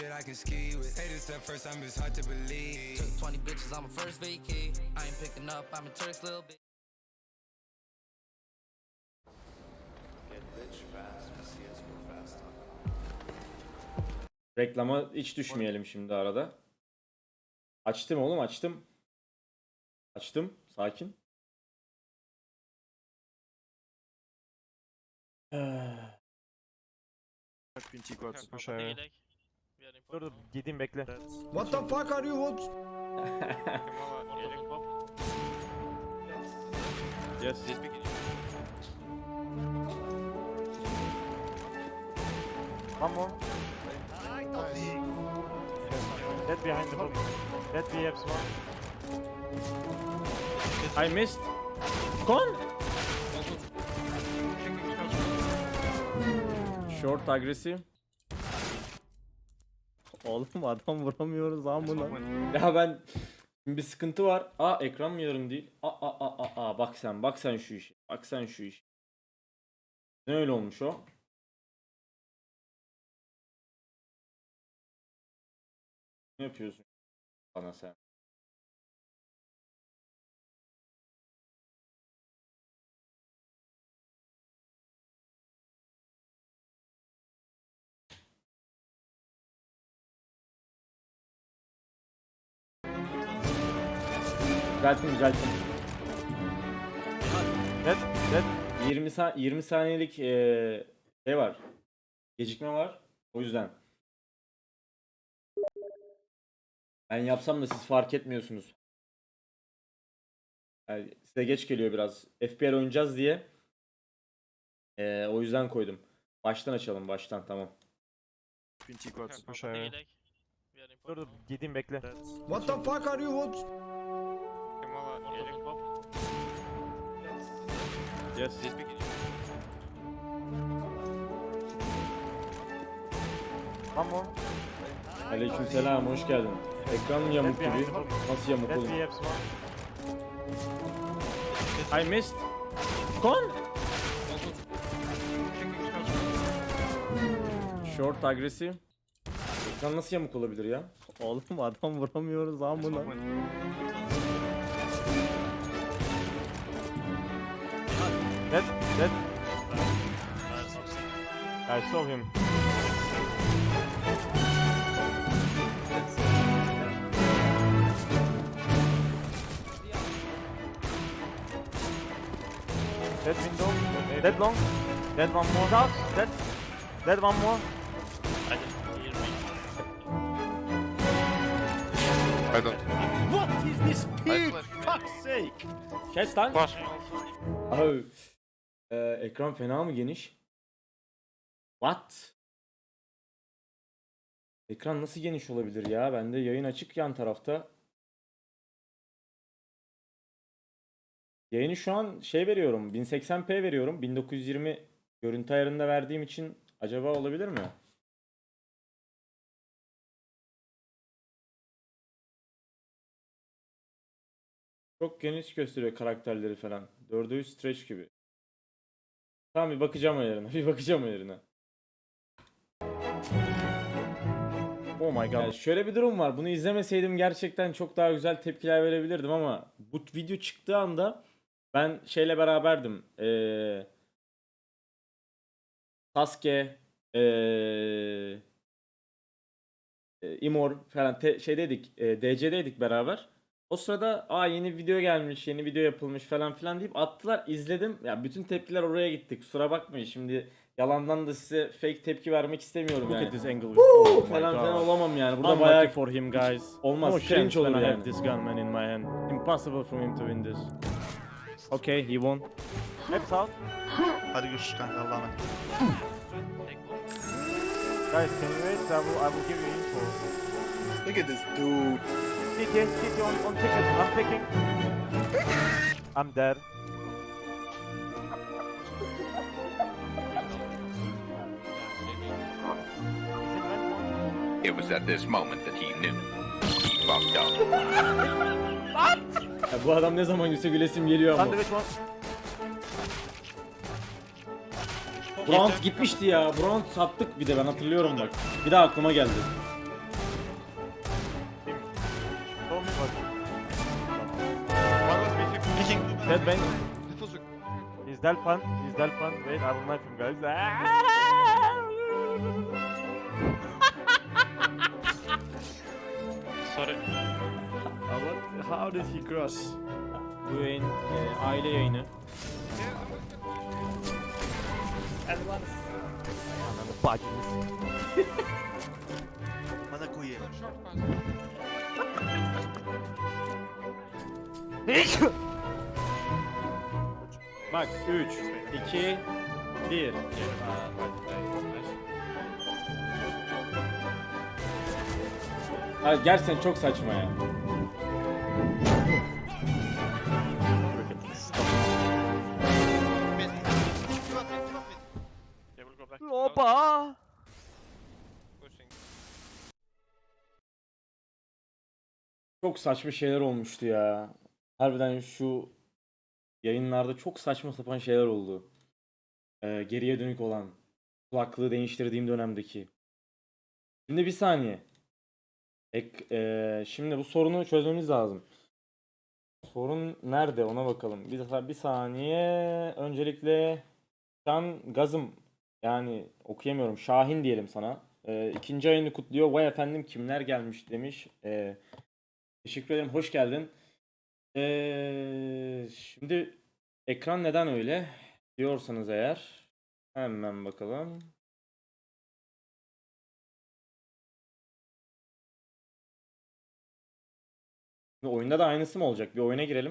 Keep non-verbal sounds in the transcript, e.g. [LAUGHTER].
shit I can ski with. Say this the first time, it's hard to believe. Took 20 bitches on my first vacay. I ain't picking up, I'm a Turk's little bitch. Reklama hiç düşmeyelim şimdi arada. Açtım oğlum açtım. Açtım. Sakin. Pinti quads push aşağıya. Dur dur gideyim bekle. What the fuck are you what? Yes. One more. Dead behind the book. Dead BFs one. I missed. Kon. Short agresif. Oğlum adam vuramıyoruz buna. Ya ben bir sıkıntı var. Aa ekran mı yarım değil? Aa aa aa aa, aa bak sen bak sen şu işe. Bak sen şu işe. Ne öyle olmuş o? Ne yapıyorsun bana sen? Düzelttim düzelttim. Dead. Dead. 20 sa 20 saniyelik eee, şey var. Gecikme var. O yüzden. Ben yapsam da siz fark etmiyorsunuz. Yani size geç geliyor biraz. FPL oynayacağız diye. Eee, o yüzden koydum. Baştan açalım baştan tamam. Pinti push aşağıya. Dur dur gideyim bekle. What the fuck are you what? Yes. One more. Aleykümselam hoş geldin. Ekran mı yamuk gibi? Nasıl yamuk oğlum? I missed. Kon. Short agresif. Ekran nasıl yamuk olabilir ya? Oğlum adam vuramıyoruz lan Dead. I saw him. Dead window. Dead long. Dead one more. Out. Dead. Dead one more. I don't. What is this pig? Fuck's sake. Kes lan. Var. Abi, e, ekran fena mı geniş? What? Ekran nasıl geniş olabilir ya? Bende yayın açık yan tarafta. Yayını şu an şey veriyorum. 1080p veriyorum. 1920 görüntü ayarında verdiğim için acaba olabilir mi? Çok geniş gösteriyor karakterleri falan. 4'e 3 stretch gibi. Tamam bir bakacağım ayarına. [LAUGHS] Bir bakacağım ayarına. Oh my god. Yani şöyle bir durum var. Bunu izlemeseydim gerçekten çok daha güzel tepkiler verebilirdim ama bu video çıktığı anda ben şeyle beraberdim. Ee, Sasuke, ee, Imor falan te- şeydeydik, e, DC'deydik beraber. O sırada aa yeni video gelmiş, yeni video yapılmış falan filan deyip attılar. izledim. Ya bütün tepkiler oraya gitti. Kusura bakmayın şimdi yalandan da size fake tepki vermek istemiyorum Look yani. at this angle. Woo! Oh my falan filan olamam yani. Burada Unlucky bayağı for him guys. olmaz. No cringe chance olur when I have yani. this gunman in my hand. Impossible for him to win this. Okay, he won. Hep out. Hadi görüşürüz kanka Allah'a emanet. Guys, can you wait? I will, I will give you info. Look at this dude. CT, CT on, on ticket. I'm picking. I'm dead. It was at this moment that he knew. He fucked up. Ya bu adam ne zaman gülse gülesim geliyor ama. Sandwich one. Gitmişti ya. Brown sattık bir de ben hatırlıyorum bak. Bir daha aklıma geldi. Dead bang. Diffusuk. He's dead pan. He's dead pan. Wait, I will knife him guys. [LAUGHS] Sorry. How, how did he cross? Bu yayın e, aile yayını. Ananı bacını [LAUGHS] Bana koyayım. Bak 3, 2, 1. Hayır, gerçekten çok saçma ya. Opa! Çok saçma şeyler olmuştu ya. Harbiden şu yayınlarda çok saçma sapan şeyler oldu. Ee, geriye dönük olan. Kulaklığı değiştirdiğim dönemdeki. Şimdi bir saniye. Ek, ee, şimdi bu sorunu çözmemiz lazım. Sorun nerede ona bakalım. Bir, bir saniye. Öncelikle Şan Gazım yani okuyamıyorum. Şahin diyelim sana. Ee, ikinci ayını kutluyor. Vay efendim kimler gelmiş demiş. Ee, Teşekkür ederim. Hoş geldin. Ee, şimdi ekran neden öyle diyorsanız eğer hemen bakalım. Şimdi oyunda da aynısı mı olacak? Bir oyuna girelim.